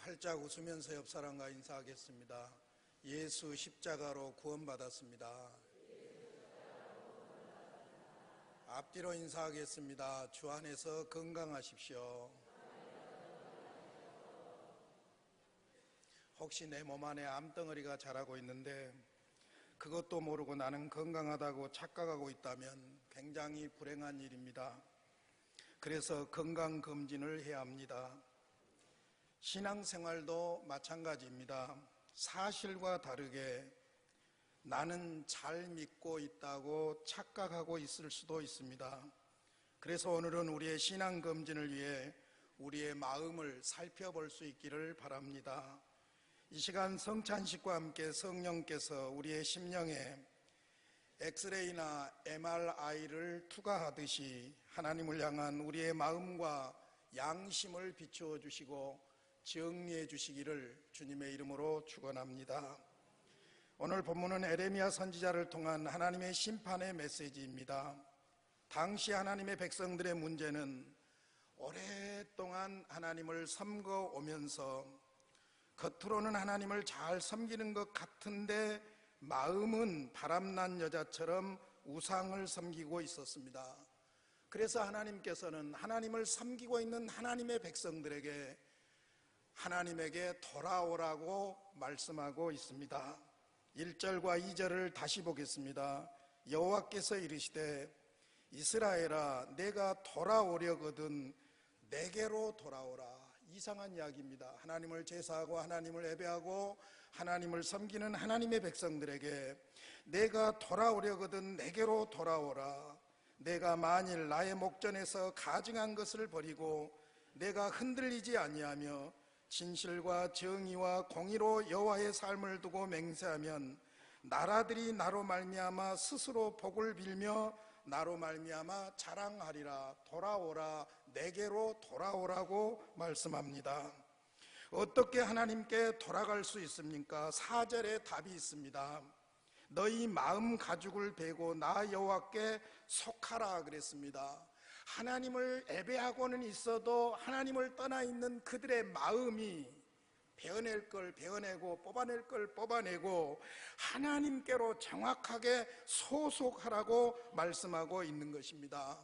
활짝 웃으면서 옆 사람과 인사하겠습니다. 예수 십자가로 구원받았습니다. 앞뒤로 인사하겠습니다. 주 안에서 건강하십시오. 혹시 내 몸 안에 암덩어리가 자라고 있는데 그것도 모르고 나는 건강하다고 착각하고 있다면 굉장히 불행한 일입니다. 그래서 건강검진을 해야 합니다. 신앙생활도 마찬가지입니다. 사실과 다르게 나는 잘 믿고 있다고 착각하고 있을 수도 있습니다. 그래서 오늘은 우리의 신앙 검진을 위해 우리의 마음을 살펴볼 수 있기를 바랍니다. 이 시간 성찬식과 함께 성령께서 우리의 심령에 엑스레이나 MRI를 투과하듯이 하나님을 향한 우리의 마음과 양심을 비추어 주시고 정리해 주시기를 주님의 이름으로 축원합니다. 오늘 본문은 에레미야 선지자를 통한 하나님의 심판의 메시지입니다. 당시 하나님의 백성들의 문제는 오랫동안 하나님을 섬거 오면서 겉으로는 하나님을 잘 섬기는 것 같은데 마음은 바람난 여자처럼 우상을 섬기고 있었습니다. 그래서 하나님께서는 하나님을 섬기고 있는 하나님의 백성들에게 하나님에게 돌아오라고 말씀하고 있습니다. 1절과 2절을 다시 보겠습니다. 여호와께서 이르시되 이스라엘아 내가 돌아오려거든 내게로 돌아오라. 이상한 이야기입니다. 하나님을 제사하고 하나님을 예배하고 하나님을 섬기는 하나님의 백성들에게 내가 돌아오려거든 내게로 돌아오라. 내가 만일 나의 목전에서 가증한 것을 버리고 내가 흔들리지 아니하며 진실과 정의와 공의로 여호와의 삶을 두고 맹세하면 나라들이 나로 말미암아 스스로 복을 빌며 나로 말미암아 자랑하리라 돌아오라 내게로 돌아오라고 말씀합니다. 어떻게 하나님께 돌아갈 수 있습니까? 사절에 답이 있습니다. 너희 마음 가죽을 베고 나 여호와께 속하라 그랬습니다. 하나님을 예배하고는 있어도 하나님을 떠나 있는 그들의 마음이 배어낼 걸 배어내고 뽑아낼 걸 뽑아내고 하나님께로 정확하게 소속하라고 말씀하고 있는 것입니다.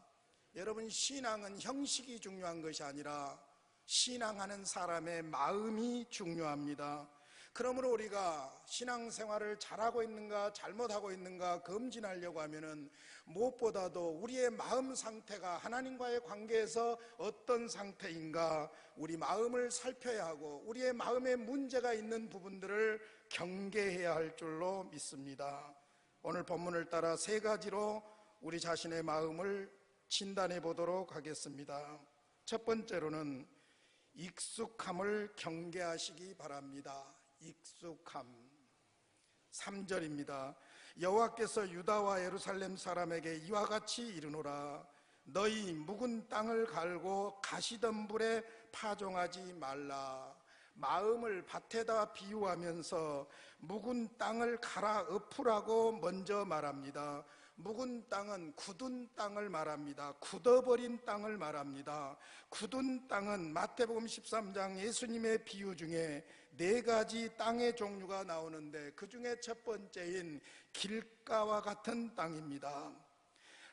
여러분 신앙은 형식이 중요한 것이 아니라 신앙하는 사람의 마음이 중요합니다. 그러므로 우리가 신앙생활을 잘하고 있는가 잘못하고 있는가 검진하려고 하면은 무엇보다도 우리의 마음 상태가 하나님과의 관계에서 어떤 상태인가 우리 마음을 살펴야 하고 우리의 마음에 문제가 있는 부분들을 경계해야 할 줄로 믿습니다. 오늘 본문을 따라 세 가지로 우리 자신의 마음을 진단해 보도록 하겠습니다. 첫 번째로는 익숙함을 경계하시기 바랍니다. 익숙함 3절입니다. 여호와께서 유다와 예루살렘 사람에게 이와 같이 이르노라 너희 묵은 땅을 갈고 가시덤불에 파종하지 말라 마음을 밭에다 비유하면서 묵은 땅을 갈아 엎으라고 먼저 말합니다. 묵은 땅은 굳은 땅을 말합니다. 굳어버린 땅을 말합니다. 굳은 땅은 마태복음 13장 예수님의 비유 중에 네 가지 땅의 종류가 나오는데 그 중에 첫 번째인 길가와 같은 땅입니다.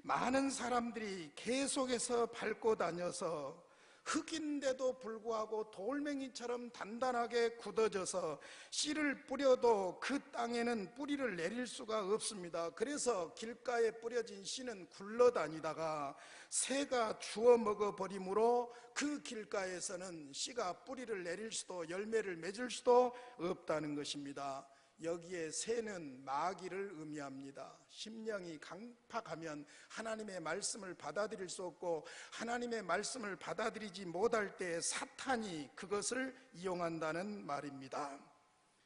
많은 사람들이 계속해서 밟고 다녀서 흙인데도 불구하고 돌멩이처럼 단단하게 굳어져서 씨를 뿌려도 그 땅에는 뿌리를 내릴 수가 없습니다. 그래서 길가에 뿌려진 씨는 굴러다니다가 새가 주워 먹어버리므로 그 길가에서는 씨가 뿌리를 내릴 수도 열매를 맺을 수도 없다는 것입니다. 여기에 새는 마귀를 의미합니다. 심령이 강팍하면 하나님의 말씀을 받아들일 수 없고 하나님의 말씀을 받아들이지 못할 때 사탄이 그것을 이용한다는 말입니다.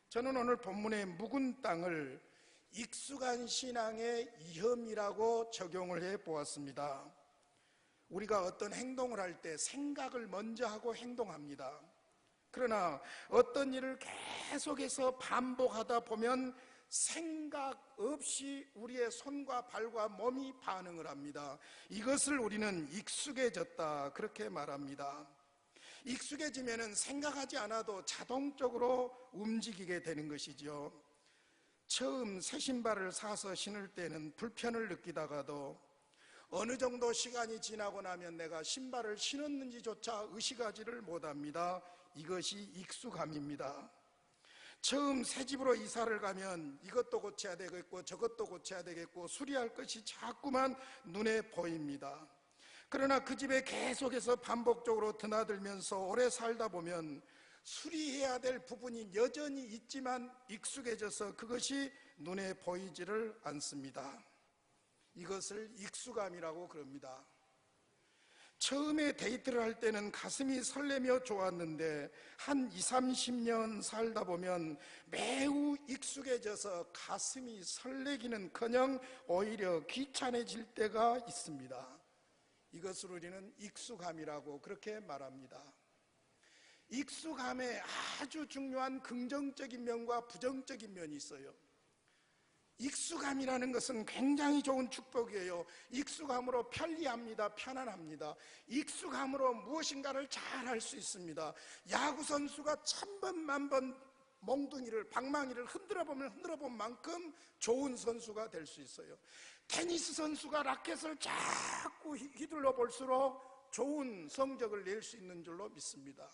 저는 오늘 본문의 묵은 땅을 익숙한 신앙의 이혐이라고 적용을 해 보았습니다. 우리가 어떤 행동을 할 때 생각을 먼저 하고 행동합니다. 그러나 어떤 일을 계속해서 반복하다 보면 생각 없이 우리의 손과 발과 몸이 반응을 합니다. 이것을 우리는 익숙해졌다. 그렇게 말합니다. 익숙해지면은 생각하지 않아도 자동적으로 움직이게 되는 것이죠. 처음 새 신발을 사서 신을 때는 불편을 느끼다가도 어느 정도 시간이 지나고 나면 내가 신발을 신었는지조차 의식하지를 못합니다. 이것이 익숙함입니다. 처음 새 집으로 이사를 가면 이것도 고쳐야 되겠고 저것도 고쳐야 되겠고 수리할 것이 자꾸만 눈에 보입니다. 그러나 그 집에 계속해서 반복적으로 드나들면서 오래 살다 보면 수리해야 될 부분이 여전히 있지만 익숙해져서 그것이 눈에 보이지를 않습니다. 이것을 익숙함이라고 그럽니다. 처음에 데이트를 할 때는 가슴이 설레며 좋았는데 한 2, 30년 살다 보면 매우 익숙해져서 가슴이 설레기는 커녕 오히려 귀찮아질 때가 있습니다. 이것을 우리는 익숙함이라고 그렇게 말합니다. 익숙함에 아주 중요한 긍정적인 면과 부정적인 면이 있어요. 익숙함이라는 것은 굉장히 좋은 축복이에요. 익숙함으로 편리합니다. 편안합니다. 익숙함으로 무엇인가를 잘 할 수 있습니다. 야구 선수가 천번 만번 몽둥이를 방망이를 흔들어 보면 흔들어 본 만큼 좋은 선수가 될 수 있어요. 테니스 선수가 라켓을 자꾸 휘둘러 볼수록 좋은 성적을 낼 수 있는 줄로 믿습니다.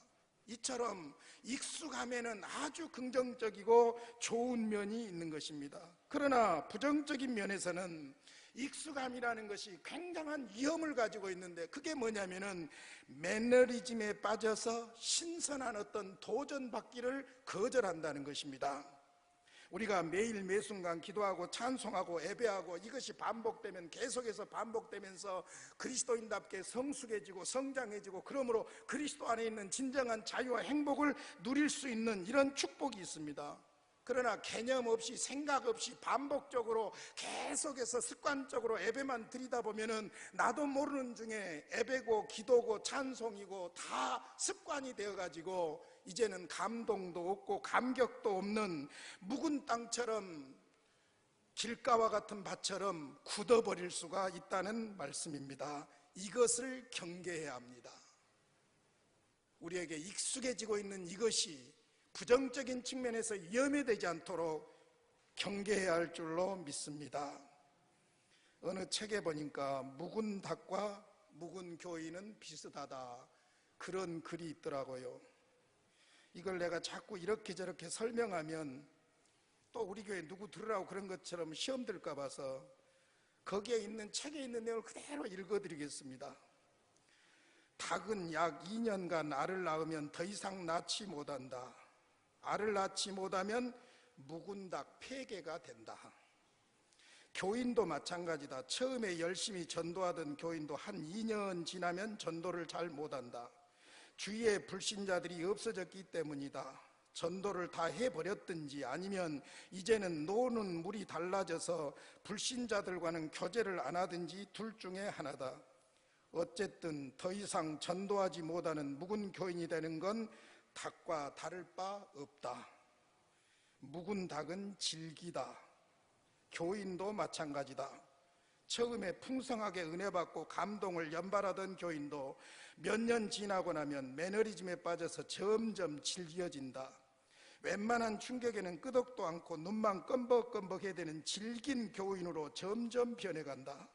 이처럼 익숙함에는 아주 긍정적이고 좋은 면이 있는 것입니다. 그러나 부정적인 면에서는 익숙함이라는 것이 굉장한 위험을 가지고 있는데 그게 뭐냐면은 매너리즘에 빠져서 신선한 어떤 도전받기를 거절한다는 것입니다. 우리가 매일 매순간 기도하고 찬송하고 예배하고 이것이 반복되면 계속해서 반복되면서 그리스도인답게 성숙해지고 성장해지고 그러므로 그리스도 안에 있는 진정한 자유와 행복을 누릴 수 있는 이런 축복이 있습니다. 그러나 개념 없이 생각 없이 반복적으로 계속해서 습관적으로 예배만 드리다 보면은 나도 모르는 중에 예배고 기도고 찬송이고 다 습관이 되어 가지고 이제는 감동도 없고 감격도 없는 묵은 땅처럼 길가와 같은 밭처럼 굳어버릴 수가 있다는 말씀입니다. 이것을 경계해야 합니다. 우리에게 익숙해지고 있는 이것이 부정적인 측면에서 위험해되지 않도록 경계해야 할 줄로 믿습니다. 어느 책에 보니까 묵은 닭과 묵은 교인은 비슷하다. 그런 글이 있더라고요. 이걸 내가 자꾸 이렇게 저렇게 설명하면 또 우리 교회 누구 들으라고 그런 것처럼 시험 들까 봐서 거기에 있는 책에 있는 내용을 그대로 읽어드리겠습니다. 닭은 약 2년간 알을 낳으면 더 이상 낳지 못한다. 알을 낳지 못하면 묵은 닭 폐계가 된다. 교인도 마찬가지다. 처음에 열심히 전도하던 교인도 한 2년 지나면 전도를 잘 못한다. 주위에 불신자들이 없어졌기 때문이다. 전도를 다 해버렸든지 아니면 이제는 노는 물이 달라져서 불신자들과는 교제를 안 하든지 둘 중에 하나다. 어쨌든 더 이상 전도하지 못하는 묵은 교인이 되는 건 닭과 다를 바 없다. 묵은 닭은 질기다. 교인도 마찬가지다. 처음에 풍성하게 은혜 받고 감동을 연발하던 교인도 몇 년 지나고 나면 매너리즘에 빠져서 점점 질겨진다. 웬만한 충격에는 끄덕도 않고 눈만 껌벅껌벅해야 되는 질긴 교인으로 점점 변해간다.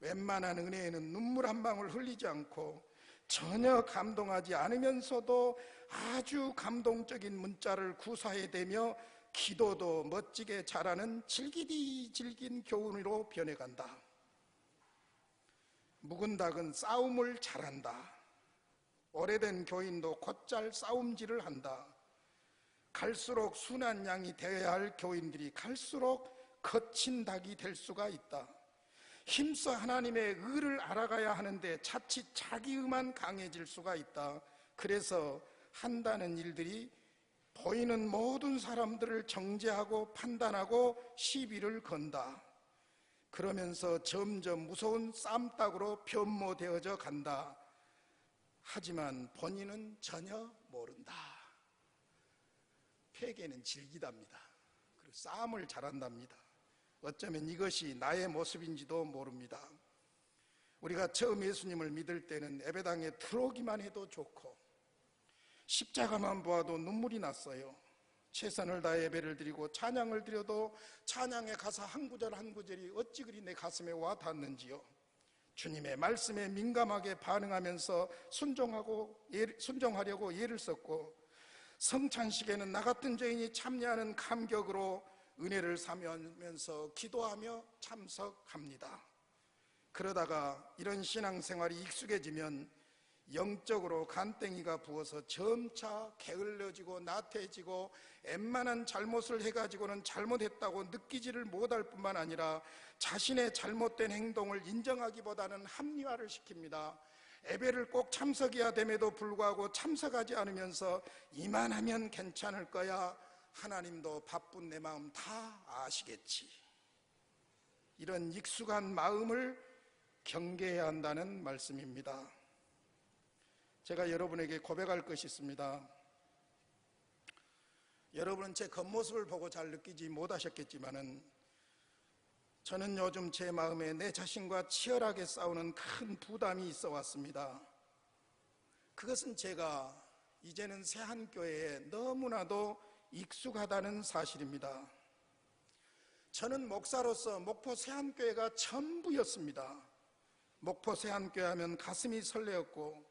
웬만한 은혜에는 눈물 한 방울 흘리지 않고 전혀 감동하지 않으면서도 아주 감동적인 문자를 구사해대며 기도도 멋지게 잘하는 질기디 질긴 교훈으로 변해간다. 묵은 닭은 싸움을 잘한다. 오래된 교인도 곧잘 싸움질을 한다. 갈수록 순한 양이 되어야 할 교인들이 갈수록 거친 닭이 될 수가 있다. 힘써 하나님의 의를 알아가야 하는데 자칫 자기 의만 강해질 수가 있다. 그래서 한다는 일들이 보이는 모든 사람들을 정죄하고 판단하고 시비를 건다. 그러면서 점점 무서운 쌈딱으로 변모되어져 간다. 하지만 본인은 전혀 모른다. 폐계는 질기답니다. 그리고 싸움을 잘한답니다. 어쩌면 이것이 나의 모습인지도 모릅니다. 우리가 처음 예수님을 믿을 때는 예배당에 들어오기만 해도 좋고 십자가만 보아도 눈물이 났어요. 최선을 다해 예배를 드리고 찬양을 드려도 찬양의 가사 한 구절 한 구절이 어찌 그리 내 가슴에 와 닿는지요. 주님의 말씀에 민감하게 반응하면서 순종하고 예- 순종하려고 예를 썼고 성찬식에는 나 같은 죄인이 참여하는 감격으로 은혜를 사면서 기도하며 참석합니다. 그러다가 이런 신앙생활이 익숙해지면 영적으로 간땡이가 부어서 점차 게을러지고 나태해지고 웬만한 잘못을 해가지고는 잘못했다고 느끼지를 못할 뿐만 아니라 자신의 잘못된 행동을 인정하기보다는 합리화를 시킵니다. 예배를 꼭 참석해야 됨에도 불구하고 참석하지 않으면서 이만하면 괜찮을 거야. 하나님도 바쁜 내 마음 다 아시겠지. 이런 익숙한 마음을 경계해야 한다는 말씀입니다. 제가 여러분에게 고백할 것이 있습니다. 여러분은 제 겉모습을 보고 잘 느끼지 못하셨겠지만은 저는 요즘 제 마음에 내 자신과 치열하게 싸우는 큰 부담이 있어 왔습니다. 그것은 제가 이제는 새한교회에 너무나도 익숙하다는 사실입니다. 저는 목사로서 목포 새한교회가 전부였습니다. 목포 새한교회 하면 가슴이 설레었고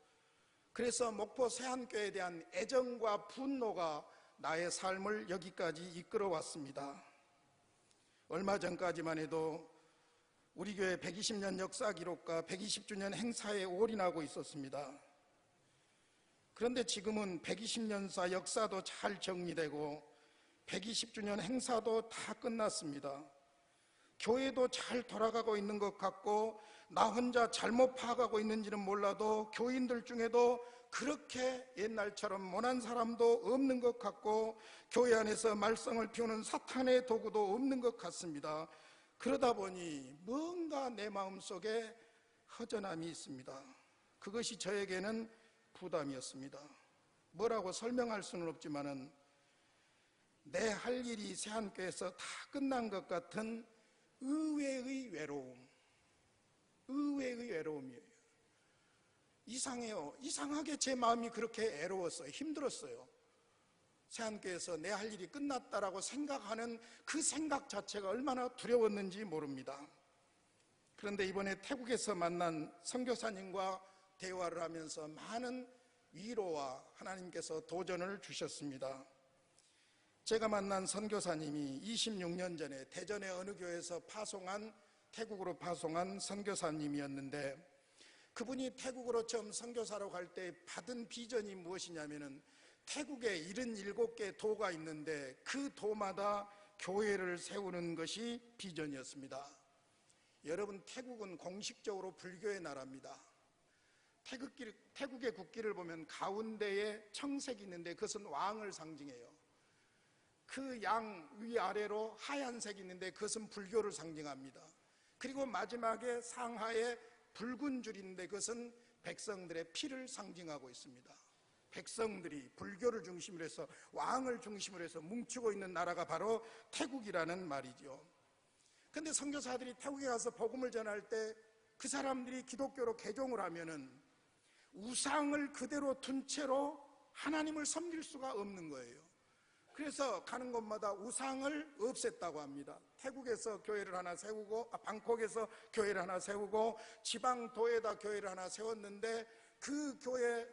그래서 목포 새한교회에 대한 애정과 분노가 나의 삶을 여기까지 이끌어 왔습니다. 얼마 전까지만 해도 우리 교회 120년 역사 기록과 120주년 행사에 올인하고 있었습니다. 그런데 지금은 120년사 역사도 잘 정리되고 120주년 행사도 다 끝났습니다. 교회도 잘 돌아가고 있는 것 같고 나 혼자 잘못 파악하고 있는지는 몰라도 교인들 중에도 그렇게 옛날처럼 모난 사람도 없는 것 같고 교회 안에서 말썽을 피우는 사탄의 도구도 없는 것 같습니다. 그러다 보니 뭔가 내 마음속에 허전함이 있습니다. 그것이 저에게는 부담이었습니다. 뭐라고 설명할 수는 없지만은 내 할 일이 새한교에서 다 끝난 것 같은 의외의 외로움, 의외의 외로움이에요. 이상해요. 이상하게 제 마음이 그렇게 애로웠어요. 힘들었어요. 새한교에서 내 할 일이 끝났다라고 생각하는 그 생각 자체가 얼마나 두려웠는지 모릅니다. 그런데 이번에 태국에서 만난 선교사님과 대화를 하면서 많은 위로와 하나님께서 도전을 주셨습니다. 제가 만난 선교사님이 26년 전에 대전의 어느 교회에서 파송한 태국으로 파송한 선교사님이었는데 그분이 태국으로 처음 선교사로 갈 때 받은 비전이 무엇이냐면은 태국에 77개 도가 있는데 그 도마다 교회를 세우는 것이 비전이었습니다. 여러분 태국은 공식적으로 불교의 나라입니다. 태극기, 태국의 국기를 보면 가운데에 청색이 있는데 그것은 왕을 상징해요. 그 양 위아래로 하얀색이 있는데 그것은 불교를 상징합니다. 그리고 마지막에 상하에 붉은 줄인데 그것은 백성들의 피를 상징하고 있습니다. 백성들이 불교를 중심으로 해서 왕을 중심으로 해서 뭉치고 있는 나라가 바로 태국이라는 말이죠. 근데 선교사들이 태국에 가서 복음을 전할 때 그 사람들이 기독교로 개종을 하면은 우상을 그대로 둔 채로 하나님을 섬길 수가 없는 거예요. 그래서 가는 곳마다 우상을 없앴다고 합니다. 태국에서 교회를 하나 세우고, 아, 방콕에서 교회를 하나 세우고, 지방 도에다 교회를 하나 세웠는데 그 교회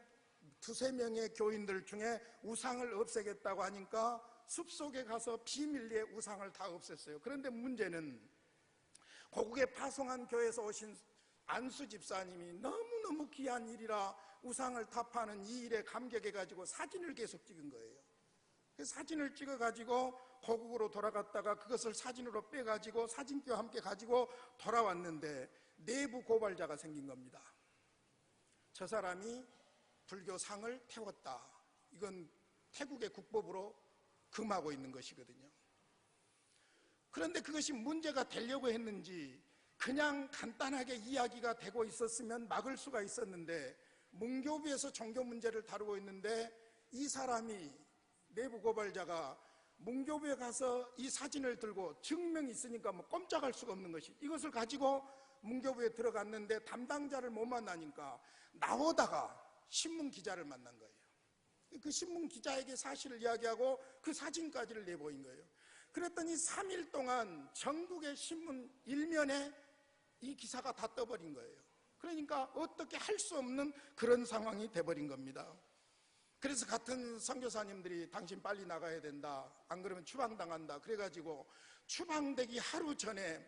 두세 명의 교인들 중에 우상을 없애겠다고 하니까 숲속에 가서 비밀리에 우상을 다 없앴어요. 그런데 문제는 고국에 파송한 교회에서 오신 안수 집사님이 너무 너무 귀한 일이라 우상을 타파하는 이 일에 감격해가지고 사진을 계속 찍은 거예요. 그 사진을 찍어가지고 고국으로 돌아갔다가 그것을 사진으로 빼가지고 사진기와 함께 가지고 돌아왔는데 내부 고발자가 생긴 겁니다. 저 사람이 불교상을 태웠다. 이건 태국의 국법으로 금하고 있는 것이거든요. 그런데 그것이 문제가 되려고 했는지 그냥 간단하게 이야기가 되고 있었으면 막을 수가 있었는데 문교부에서 종교 문제를 다루고 있는데 이 사람이 내부 고발자가 문교부에 가서 이 사진을 들고 증명이 있으니까 뭐 꼼짝할 수가 없는 것이 이것을 가지고 문교부에 들어갔는데 담당자를 못 만나니까 나오다가 신문 기자를 만난 거예요. 그 신문 기자에게 사실을 이야기하고 그 사진까지를 내보인 거예요. 그랬더니 3일 동안 전국의 신문 일면에 이 기사가 다 떠버린 거예요. 그러니까 어떻게 할 수 없는 그런 상황이 돼버린 겁니다. 그래서 같은 선교사님들이 당신 빨리 나가야 된다. 안 그러면 추방당한다. 그래가지고 추방되기 하루 전에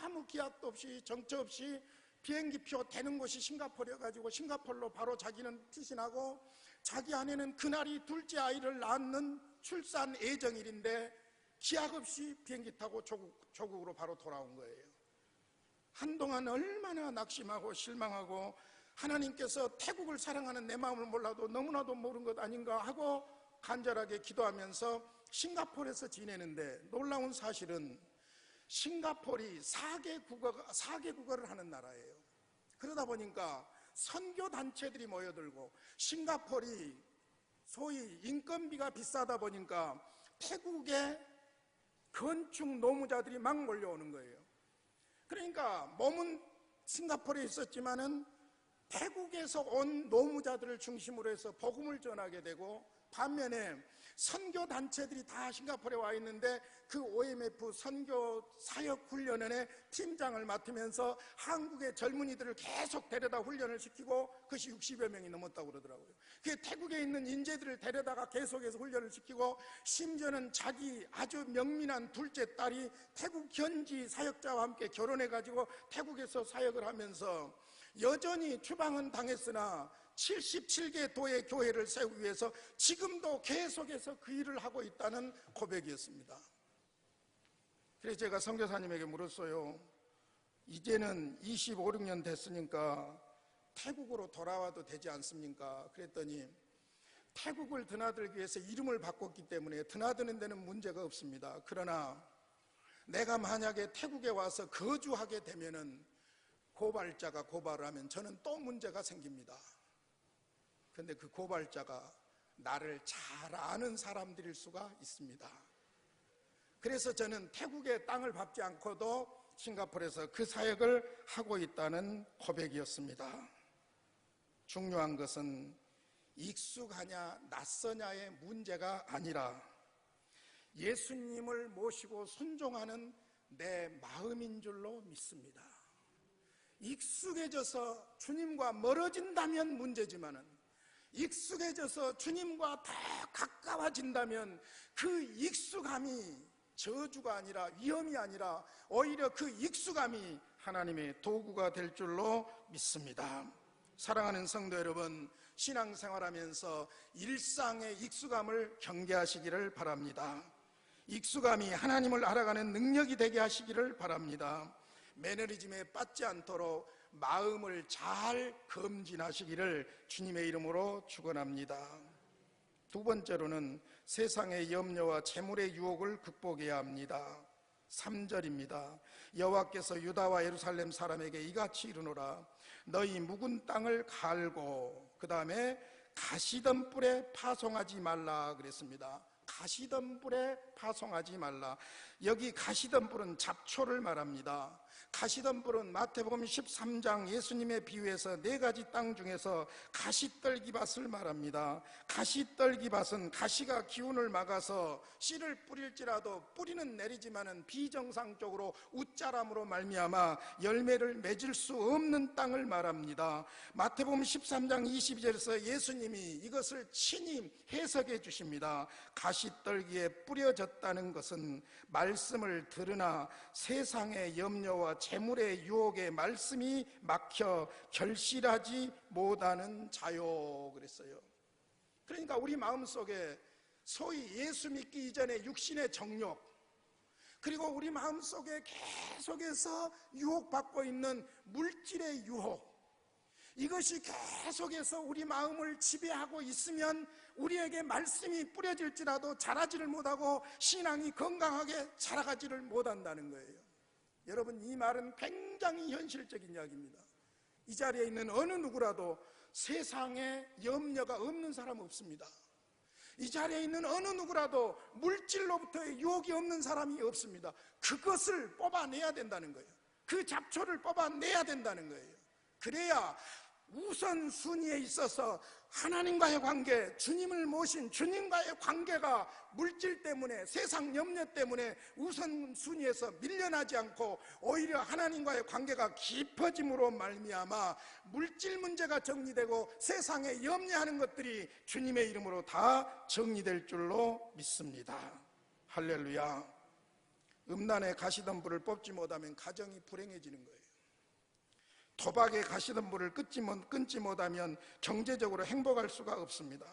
아무 기약도 없이 정처 없이 비행기표 되는 곳이 싱가포르여 가지고 싱가포르로 바로 자기는 피신하고 자기 아내는 그날이 둘째 아이를 낳는 출산 예정일인데 기약 없이 비행기 타고 조국, 조국으로 바로 돌아온 거예요. 한동안 얼마나 낙심하고 실망하고 하나님께서 태국을 사랑하는 내 마음을 몰라도 너무나도 모른 것 아닌가 하고 간절하게 기도하면서 싱가포르에서 지내는데 놀라운 사실은 싱가포르이 4개 국어가 4개 국어를 하는 나라예요. 그러다 보니까 선교 단체들이 모여들고 싱가포르이 소위 인건비가 비싸다 보니까 태국에 건축 노무자들이 막 몰려오는 거예요. 그러니까 몸은 싱가포르에 있었지만은 태국에서 온 노무자들을 중심으로 해서 복음을 전하게 되고 반면에 선교 단체들이 다 싱가포르에 와 있는데 그 OMF 선교 사역 훈련원의 팀장을 맡으면서 한국의 젊은이들을 계속 데려다 훈련을 시키고 그것이 60여 명이 넘었다고 그러더라고요. 그 태국에 있는 인재들을 데려다가 계속해서 훈련을 시키고 심지어는 자기 아주 명민한 둘째 딸이 태국 현지 사역자와 함께 결혼해 가지고 태국에서 사역을 하면서 여전히 추방은 당했으나 77개 도의 교회를 세우기 위해서 지금도 계속해서 그 일을 하고 있다는 고백이었습니다. 그래서 제가 선교사님에게 물었어요. 이제는 25, 6년 됐으니까 태국으로 돌아와도 되지 않습니까? 그랬더니 태국을 드나들기 위해서 이름을 바꿨기 때문에 드나드는 데는 문제가 없습니다. 그러나 내가 만약에 태국에 와서 거주하게 되면은 고발자가 고발을 하면 저는 또 문제가 생깁니다. 근데 그 고발자가 나를 잘 아는 사람들일 수가 있습니다. 그래서 저는 태국의 땅을 밟지 않고도 싱가포르에서 그 사역을 하고 있다는 고백이었습니다. 중요한 것은 익숙하냐 낯서냐의 문제가 아니라 예수님을 모시고 순종하는 내 마음인 줄로 믿습니다. 익숙해져서 주님과 멀어진다면 문제지만은 익숙해져서 주님과 더 가까워진다면 그 익숙함이 저주가 아니라 위험이 아니라 오히려 그 익숙함이 하나님의 도구가 될 줄로 믿습니다. 사랑하는 성도 여러분, 신앙생활하면서 일상의 익숙함을 경계하시기를 바랍니다. 익숙함이 하나님을 알아가는 능력이 되게 하시기를 바랍니다. 매너리즘에 빠지 않도록 마음을 잘 검진하시기를 주님의 이름으로 축원합니다. 두 번째로는 세상의 염려와 재물의 유혹을 극복해야 합니다. 3절입니다. 여호와께서 유다와 예루살렘 사람에게 이같이 이르노라 너희 묵은 땅을 갈고 그 다음에 가시던 뿔에 파송하지 말라 그랬습니다. 가시던 뿔에 파송하지 말라. 여기 가시던 뿔은 잡초를 말합니다. 가시던 뿔은 마태복음 13장 예수님의 비유에서 네 가지 땅 중에서 가시떨기밭을 말합니다. 가시떨기밭은 가시가 기운을 막아서 씨를 뿌릴지라도 뿌리는 내리지만은 비정상적으로 웃자람으로 말미암아 열매를 맺을 수 없는 땅을 말합니다. 마태복음 13장 22절에서 예수님이 이것을 친히 해석해 주십니다. 가시 떨기에 뿌려졌다는 것은 말씀을 들으나 세상의 염려와 재물의 유혹에 말씀이 막혀 결실하지 못하는 자요 그랬어요. 그러니까 우리 마음속에 소위 예수 믿기 이전에 육신의 정욕 그리고 우리 마음속에 계속해서 유혹받고 있는 물질의 유혹 이것이 계속해서 우리 마음을 지배하고 있으면 우리에게 말씀이 뿌려질지라도 자라지를 못하고 신앙이 건강하게 자라가지를 못한다는 거예요. 여러분 이 말은 굉장히 현실적인 이야기입니다. 이 자리에 있는 어느 누구라도 세상에 염려가 없는 사람 없습니다. 이 자리에 있는 어느 누구라도 물질로부터의 유혹이 없는 사람이 없습니다. 그것을 뽑아내야 된다는 거예요. 그 잡초를 뽑아내야 된다는 거예요. 그래야 우선순위에 있어서 하나님과의 관계, 주님을 모신 주님과의 관계가 물질 때문에 세상 염려 때문에 우선순위에서 밀려나지 않고 오히려 하나님과의 관계가 깊어짐으로 말미암아 물질 문제가 정리되고 세상에 염려하는 것들이 주님의 이름으로 다 정리될 줄로 믿습니다. 할렐루야. 음란에 가시던 불을 뽑지 못하면 가정이 불행해지는 거예요. 도박에 가시던 불을 끊지, 못- 끊지 못하면 경제적으로 행복할 수가 없습니다.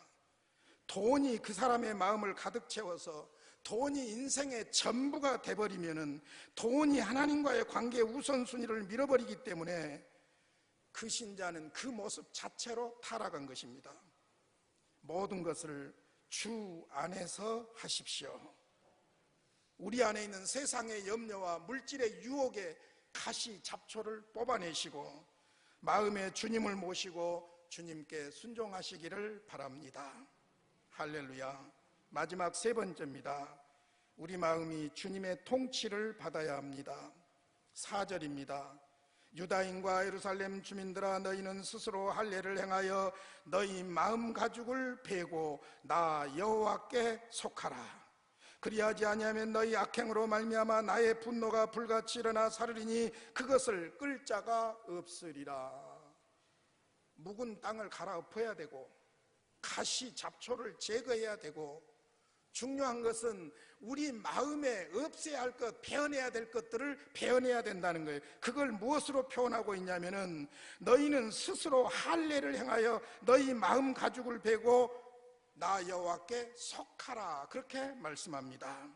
돈이 그 사람의 마음을 가득 채워서 돈이 인생의 전부가 돼버리면은 돈이 하나님과의 관계 우선순위를 밀어버리기 때문에 그 신자는 그 모습 자체로 타락한 것입니다. 모든 것을 주 안에서 하십시오. 우리 안에 있는 세상의 염려와 물질의 유혹에 가시 잡초를 뽑아내시고 마음에 주님을 모시고 주님께 순종하시기를 바랍니다. 할렐루야. 마지막 세 번째입니다. 우리 마음이 주님의 통치를 받아야 합니다. 4절입니다. 유다인과 예루살렘 주민들아 너희는 스스로 할례를 행하여 너희 마음 가죽을 베고 나 여호와께 속하라. 그리하지 아니하면 너희 악행으로 말미암아 나의 분노가 불같이 일어나 사르리니 그것을 끌 자가 없으리라. 묵은 땅을 갈아엎어야 되고 가시 잡초를 제거해야 되고 중요한 것은 우리 마음에 없애야 할 것, 베어내야 될 것들을 베어내야 된다는 거예요. 그걸 무엇으로 표현하고 있냐면은 너희는 스스로 할례를 행하여 너희 마음 가죽을 베고 나 여호와께 속하라 그렇게 말씀합니다.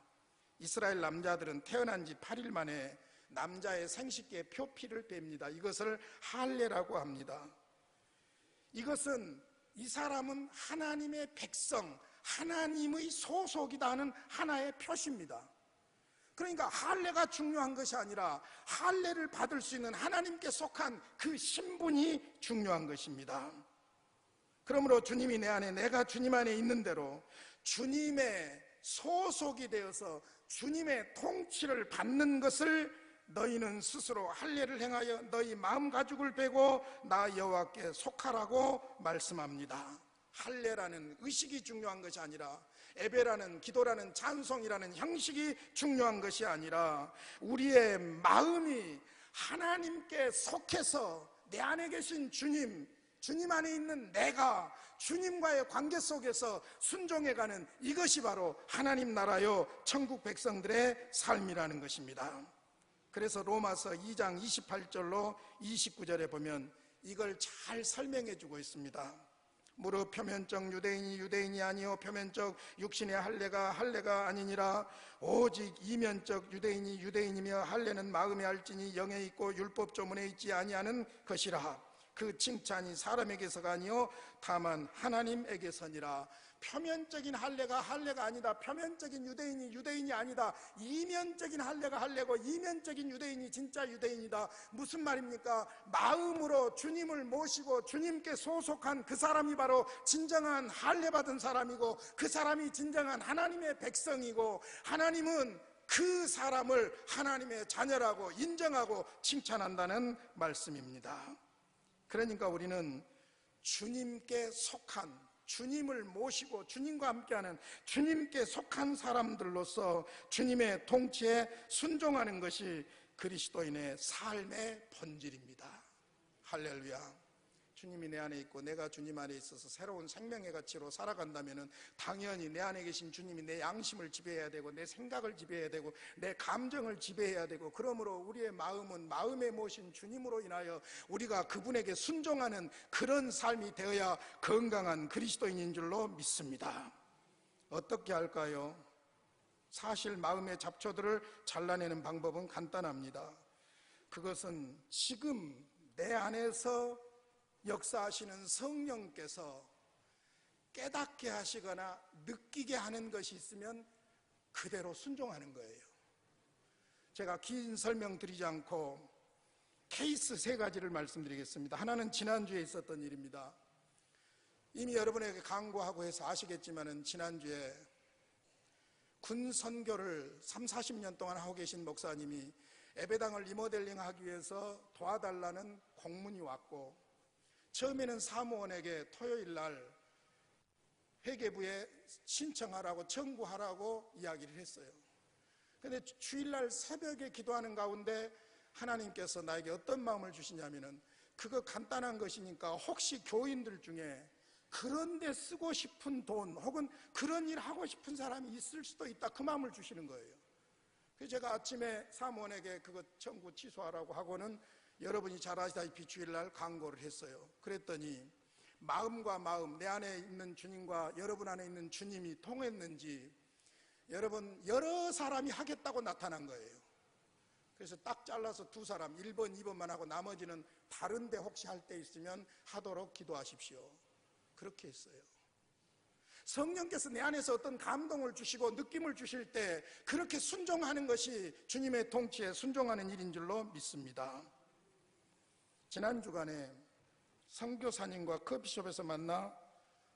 이스라엘 남자들은 태어난 지 8일 만에 남자의 생식기에 표피를 뺍니다. 이것을 할례라고 합니다. 이것은 이 사람은 하나님의 백성, 하나님의 소속이다 하는 하나의 표시입니다. 그러니까 할례가 중요한 것이 아니라 할례를 받을 수 있는 하나님께 속한 그 신분이 중요한 것입니다. 그러므로 주님이 내 안에 내가 주님 안에 있는 대로 주님의 소속이 되어서 주님의 통치를 받는 것을 너희는 스스로 할례를 행하여 너희 마음 가죽을 베고 나 여호와께 속하라고 말씀합니다. 할례라는 의식이 중요한 것이 아니라 예배라는 기도라는 찬송이라는 형식이 중요한 것이 아니라 우리의 마음이 하나님께 속해서 내 안에 계신 주님 주님 안에 있는 내가 주님과의 관계 속에서 순종해가는 이것이 바로 하나님 나라요 천국 백성들의 삶이라는 것입니다. 그래서 로마서 2장 28절로 29절에 보면 이걸 잘 설명해 주고 있습니다. 무릇 표면적 유대인이 유대인이 아니요 표면적 육신의 할례가 할례가 아니니라 오직 이면적 유대인이 유대인이며 할례는 마음에 알지니 영에 있고 율법 조문에 있지 아니하는 것이라 그 칭찬이 사람에게서가 아니요 다만 하나님에게서니라. 표면적인 할례가 할례가 아니다. 표면적인 유대인이 유대인이 아니다. 이면적인 할례가 할례고 이면적인 유대인이 진짜 유대인이다. 무슨 말입니까? 마음으로 주님을 모시고 주님께 소속한 그 사람이 바로 진정한 할례 받은 사람이고 그 사람이 진정한 하나님의 백성이고 하나님은 그 사람을 하나님의 자녀라고 인정하고 칭찬한다는 말씀입니다. 그러니까 우리는 주님께 속한 주님을 모시고 주님과 함께하는 주님께 속한 사람들로서 주님의 통치에 순종하는 것이 그리스도인의 삶의 본질입니다. 할렐루야. 주님이 내 안에 있고 내가 주님 안에 있어서 새로운 생명의 가치로 살아간다면 당연히 내 안에 계신 주님이 내 양심을 지배해야 되고 내 생각을 지배해야 되고 내 감정을 지배해야 되고 그러므로 우리의 마음은 마음에 모신 주님으로 인하여 우리가 그분에게 순종하는 그런 삶이 되어야 건강한 그리스도인인 줄로 믿습니다. 어떻게 할까요? 사실 마음의 잡초들을 잘라내는 방법은 간단합니다. 그것은 지금 내 안에서 역사하시는 성령께서 깨닫게 하시거나 느끼게 하는 것이 있으면 그대로 순종하는 거예요. 제가 긴 설명 드리지 않고 케이스 세 가지를 말씀드리겠습니다. 하나는 지난주에 있었던 일입니다. 이미 여러분에게 강구하고 해서 아시겠지만은 지난주에 군 선교를 3, 40년 동안 하고 계신 목사님이 에베당을 리모델링 하기 위해서 도와달라는 공문이 왔고 처음에는 사무원에게 토요일 날 회계부에 신청하라고 청구하라고 이야기를 했어요. 근데 주일날 새벽에 기도하는 가운데 하나님께서 나에게 어떤 마음을 주시냐면은 그거 간단한 것이니까 혹시 교인들 중에 그런 데 쓰고 싶은 돈 혹은 그런 일 하고 싶은 사람이 있을 수도 있다 그 마음을 주시는 거예요. 그래서 제가 아침에 사무원에게 그거 청구 취소하라고 하고는 여러분이 잘 아시다시피 주일날 광고를 했어요. 그랬더니 마음과 마음, 내 안에 있는 주님과 여러분 안에 있는 주님이 통했는지 여러분 여러 사람이 하겠다고 나타난 거예요. 그래서 딱 잘라서 두 사람 1번, 2번만 하고 나머지는 다른데 혹시 할 때 있으면 하도록 기도하십시오. 그렇게 했어요. 성령께서 내 안에서 어떤 감동을 주시고 느낌을 주실 때 그렇게 순종하는 것이 주님의 통치에 순종하는 일인 줄로 믿습니다. 지난 주간에 선교사님과 커피숍에서 만나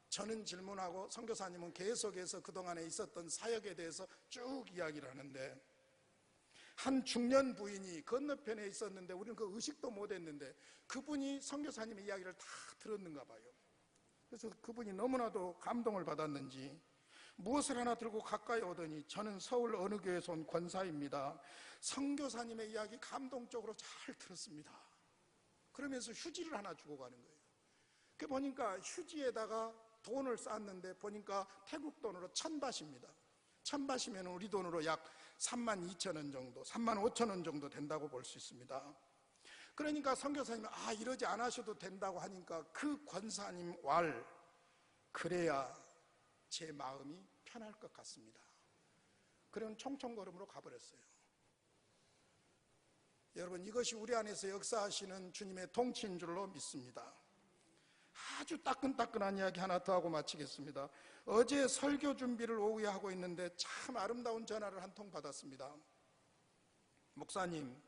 저는 질문하고 선교사님은 계속해서 그동안에 있었던 사역에 대해서 쭉 이야기를 하는데 한 중년 부인이 건너편에 있었는데 우리는 그 의식도 못했는데 그분이 선교사님의 이야기를 다 들었는가 봐요. 그래서 그분이 너무나도 감동을 받았는지 무엇을 하나 들고 가까이 오더니 저는 서울 어느 교회에서 온 권사입니다. 선교사님의 이야기 감동적으로 잘 들었습니다. 그러면서 휴지를 하나 주고 가는 거예요. 그 보니까 휴지에다가 돈을 쌓았는데 보니까 태국 돈으로 천밭입니다. 천밭이면 우리 돈으로 약 3만 2천 원 정도, 3만 5천 원 정도 된다고 볼 수 있습니다. 그러니까 선교사님이 아 이러지 않으셔도 된다고 하니까 그 권사님 왈 그래야 제 마음이 편할 것 같습니다. 그런 총총걸음으로 가버렸어요. 여러분 이것이 우리 안에서 역사하시는 주님의 통치인 줄로 믿습니다. 아주 따끈따끈한 이야기 하나 더 하고 마치겠습니다. 어제 설교 준비를 오후에 하고 있는데 참 아름다운 전화를 한 통 받았습니다. 목사님,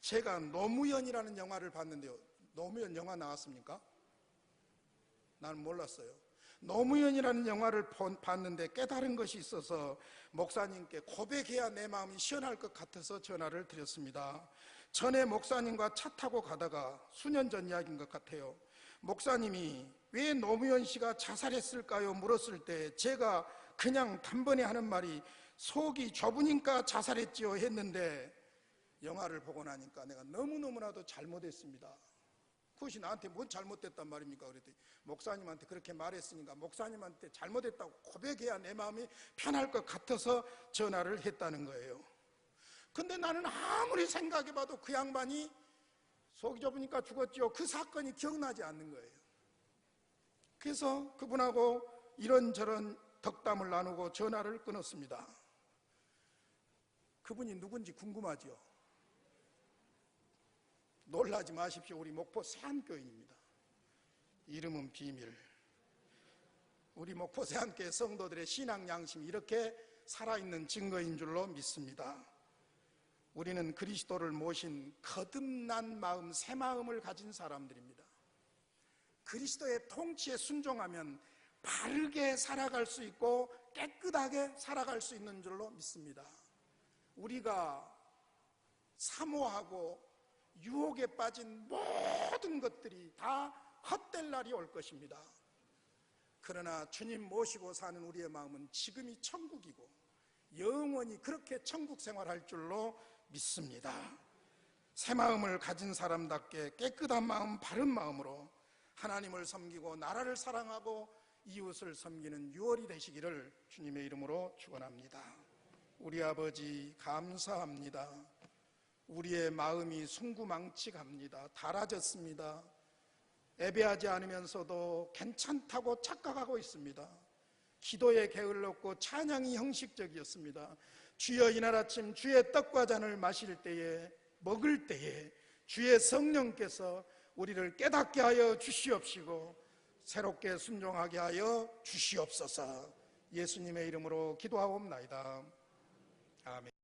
제가 노무현이라는 영화를 봤는데요. 노무현 영화 나왔습니까? 나는 몰랐어요. 노무현이라는 영화를 봤는데 깨달은 것이 있어서 목사님께 고백해야 내 마음이 시원할 것 같아서 전화를 드렸습니다. 전에 목사님과 차 타고 가다가 수년 전 이야기인 것 같아요. 목사님이 왜 노무현 씨가 자살했을까요? 물었을 때 제가 그냥 단번에 하는 말이 속이 좁으니까 자살했지요 했는데 영화를 보고 나니까 내가 너무너무나도 잘못했습니다. 그것이 나한테 뭔 잘못됐단 말입니까? 그랬더니 목사님한테 그렇게 말했으니까 목사님한테 잘못했다고 고백해야 내 마음이 편할 것 같아서 전화를 했다는 거예요. 근데 나는 아무리 생각해봐도 그 양반이 속이 좁으니까 죽었죠. 그 사건이 기억나지 않는 거예요. 그래서 그분하고 이런저런 덕담을 나누고 전화를 끊었습니다. 그분이 누군지 궁금하죠? 놀라지 마십시오. 우리 목포 세안교인입니다. 이름은 비밀. 우리 목포 세안교회 성도들의 신앙 양심이 이렇게 살아있는 증거인 줄로 믿습니다. 우리는 그리스도를 모신 거듭난 마음, 새 마음을 가진 사람들입니다. 그리스도의 통치에 순종하면 바르게 살아갈 수 있고 깨끗하게 살아갈 수 있는 줄로 믿습니다. 우리가 사모하고 유혹에 빠진 모든 것들이 다 헛될 날이 올 것입니다. 그러나 주님 모시고 사는 우리의 마음은 지금이 천국이고 영원히 그렇게 천국 생활할 줄로 믿습니다. 새 마음을 가진 사람답게 깨끗한 마음, 바른 마음으로 하나님을 섬기고 나라를 사랑하고 이웃을 섬기는 유월이 되시기를 주님의 이름으로 축원합니다. 우리 아버지 감사합니다. 우리의 마음이 순구망치갑니다. 달아졌습니다. 예배하지 않으면서도 괜찮다고 착각하고 있습니다. 기도에 게을렀고 찬양이 형식적이었습니다. 주여 이날 아침 주의 떡과 잔을 마실 때에 먹을 때에 주의 성령께서 우리를 깨닫게 하여 주시옵시고 새롭게 순종하게 하여 주시옵소서 예수님의 이름으로 기도하옵나이다. 아멘.